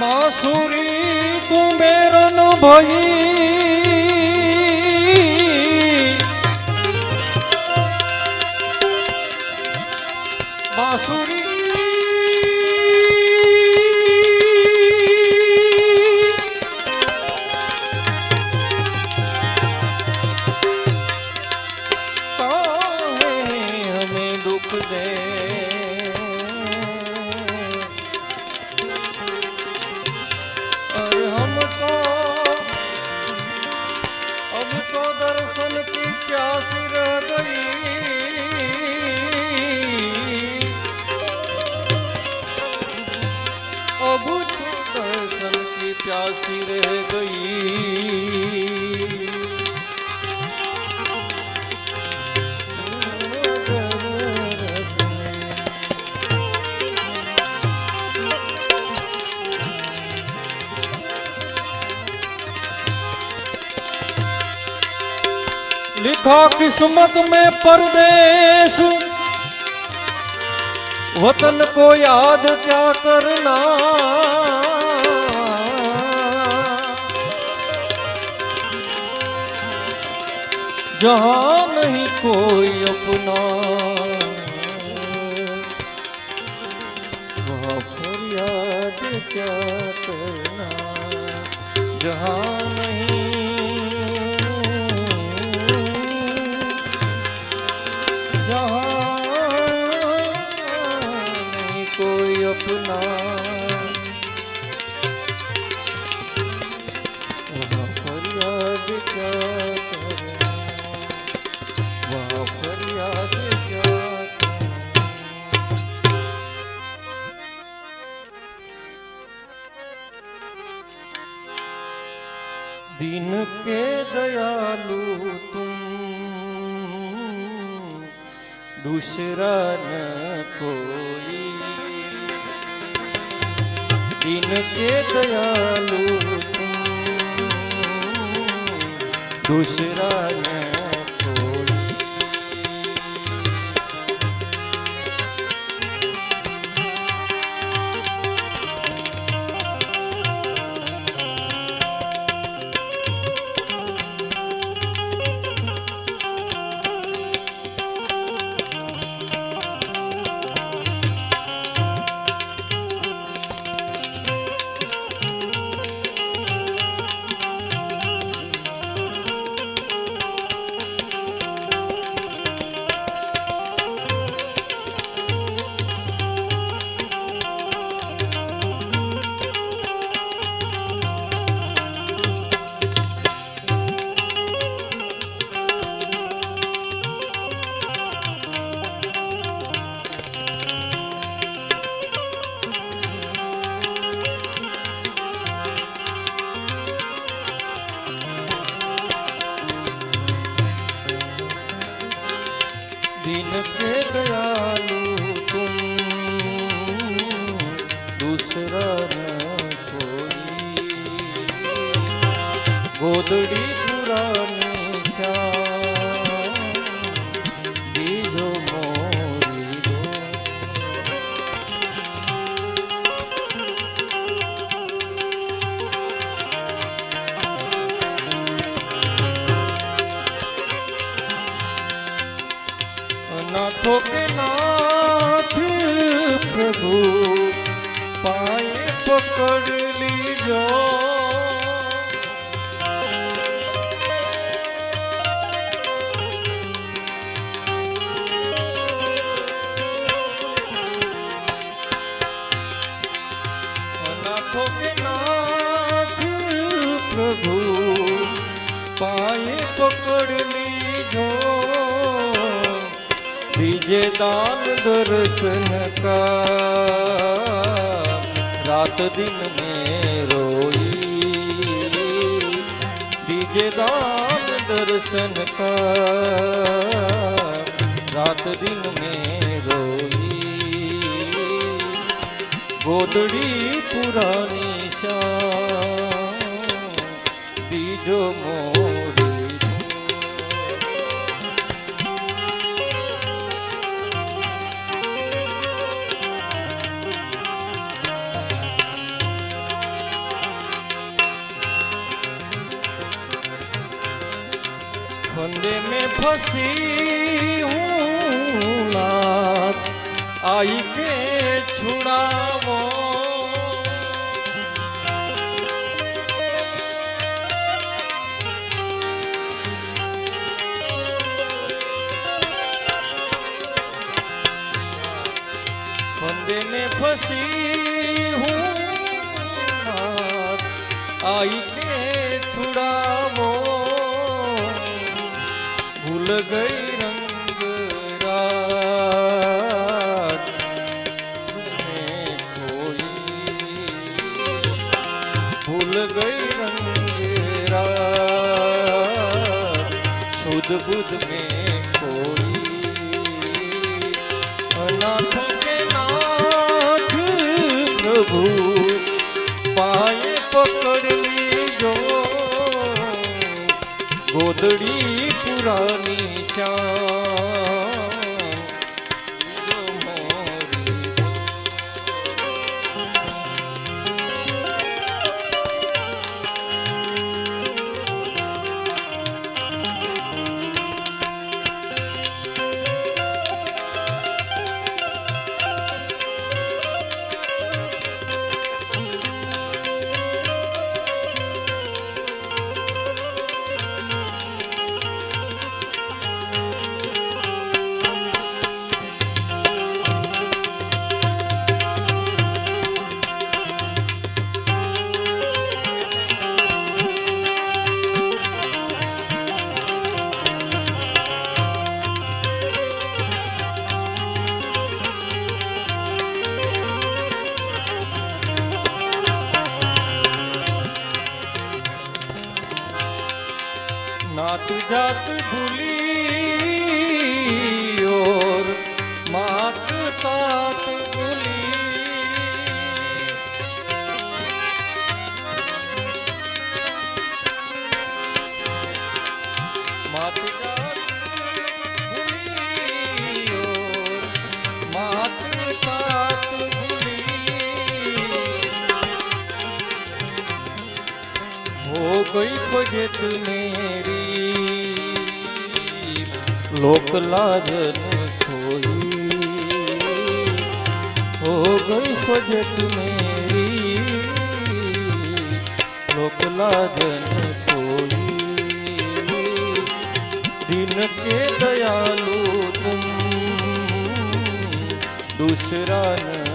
मासूरी तू मेरो न भई किस्मत में परदेश वतन को याद क्या करना जहां नहीं कोई अपना वहां फरियाद क्या करना जहां दूसरा कोई दिन के दयालु दूसरा न દીજે દાન દર્શન કા રાત દિન મેં રોઈ દીજે દાન દર્શન કા રાત દિન મેં રોઈ ગોદડી પુરાની શા દીજો વસી હું આઈ કે છુડાવો ફંદે મે ફસી હું આઈ ભૂલ ગઈ રંગ ભૂલ ગઈ રંગ સુધ બુધ મેં કોઈ અનાથ કે નાથ પ્રભુ પાય પકડ ગોદડી પુરાની શા કોઈ ખોજે મેરી લોક લાજન ખોઈ હો ગઈ ખોજે મેરી લોક લાજન ખોઈ ਨਾਨਕ ਦਇਆਲੂ ਤੂੰ ਦੂਸਰਾ ਨਾ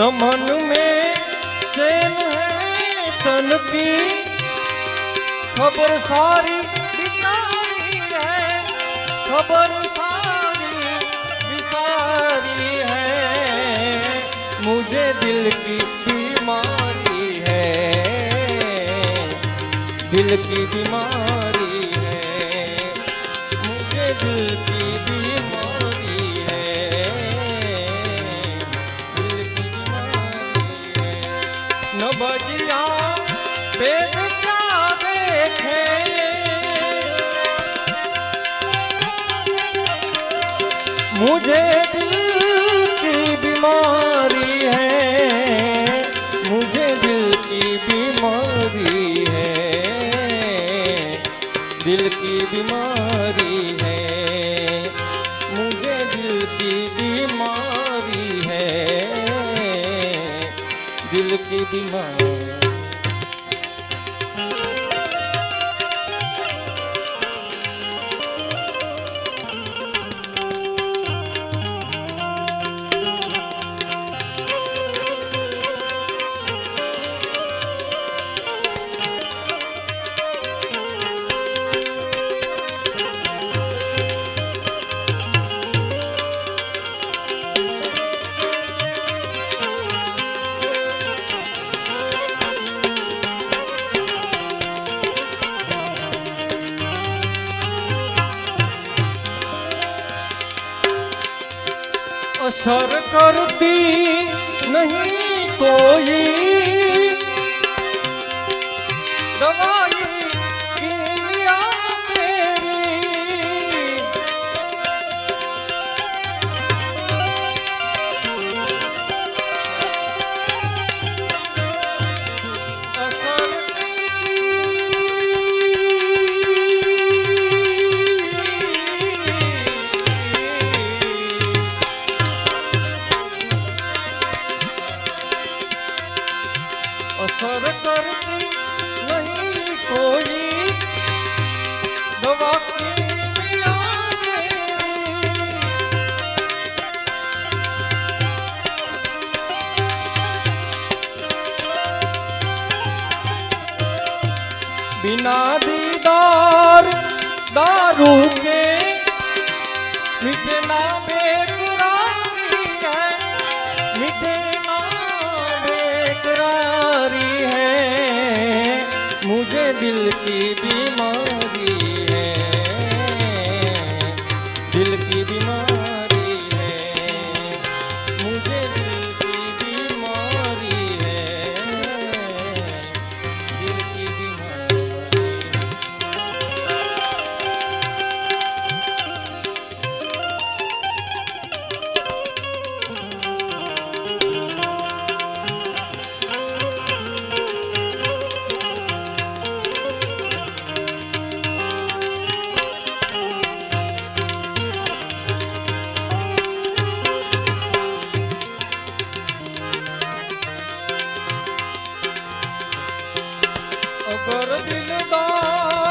न मन में चैन है तन की खबर सारी बिसारी है खबर सारी बिसारी है मुझे दिल की बीमारी है दिल की बीमारी मुझे दिल की बीमारी है मुझे दिल की बीमारी है दिल की बीमारी है मुझे दिल की बीमारी है दिल की बीमारी દિલ કી બીમારી કર દિલદાર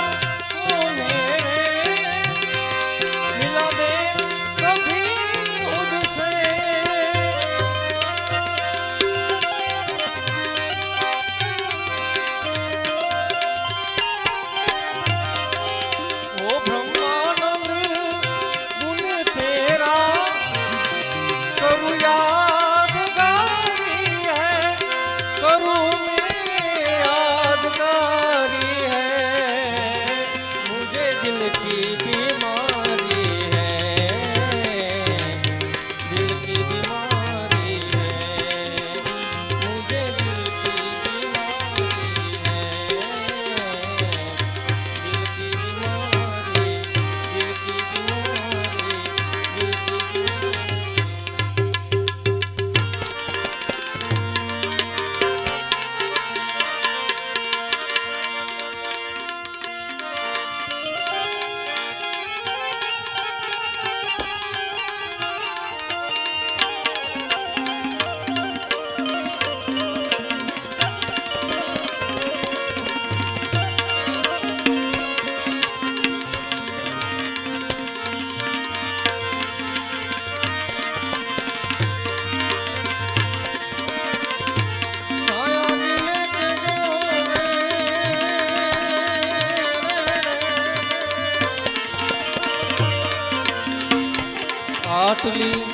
to me.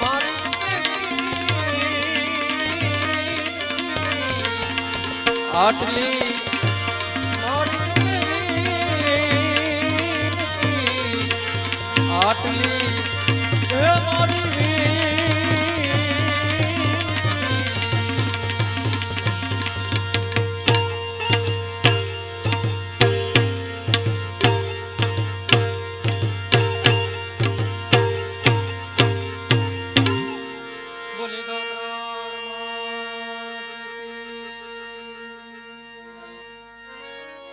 મારી આટલી